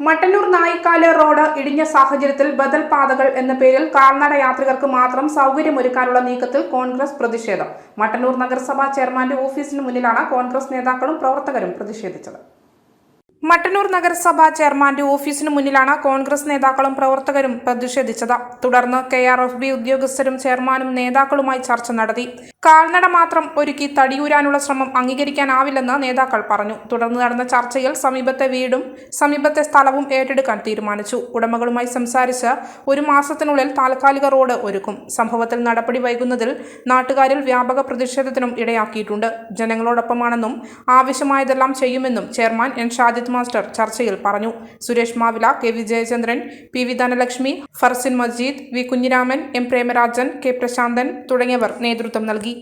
Mattannur നായിക്കാൽ road ഇടിഞ്ഞ സാഹചര്യത്തിൽ ബദൽ പാതകൾ എന്ന പേരിൽ കാൽനട യാത്രികർക്ക് മാത്രം സൗകര്യമൊരുക്കാനുള്ള നീക്കത്തിൽ കോൺഗ്രസ് പ്രതിഷേധം. മട്ടന്നൂർ നഗരസഭാ ചെയർമാന്റെ ഓഫീസിന് മുന്നിലാണ് കോൺഗ്രസ് നേതാക്കളും പ്രവർത്തകരും പ്രതിഷേധിച്ചത്. മട്ടന്നൂർ നഗരസഭാ ചെയർമാന്റെ ഓഫീസിനു മുന്നിലാണ് കോൺഗ്രസ് നേതാക്കളും പ്രവർത്തകരും പ്രതിഷേധിച്ചത്. തുടർന്ന് കെ ആർ എഫ് ബി ഉദ്യോഗസ്ഥരും ചെയർമാനും നേതാക്കളുമായി ചർച്ച നടത്തി. കാൽനട മാത്രം ഒരുക്കി തടിയൂരാനുള്ള ശ്രമം അംഗീകരിക്കാനാവില്ലെന്ന് നേതാക്കൾ പറഞ്ഞു. തുടർന്ന് നടന്ന ചർച്ചയിൽ സമീപത്തെ വീടും സമീപത്തെ സ്ഥലവും ഏറ്റെടുക്കാൻ തീരുമാനിച്ചു. ഉടമകളുമായി സംസാരിച്ച് ഒരു മാസത്തിനുള്ളിൽ താൽക്കാലിക റോഡ് ഒരുക്കും. സംഭവത്തിൽ നടപടി വൈകുന്നതിൽ നാട്ടുകാരിൽ വ്യാപക പ്രതിഷേധത്തിനും ഇടയാക്കിയിട്ടുണ്ട്. ജനങ്ങളോടൊപ്പമാണെന്നും ആവശ്യമായതെല്ലാം ചെയ്യുമെന്നും ചെയർമാൻ എൻ. ഷാജിദ് മാസ്റ്റർ ചർച്ചയിൽ പറഞ്ഞു. Suresh Mavila K V Jayachandran P V Dhanalakshmi Farsin Majeed V Kunhiraman M Premarajan K Prasanthan തുടങ്ങിയവർ നേതൃത്വം നൽകി.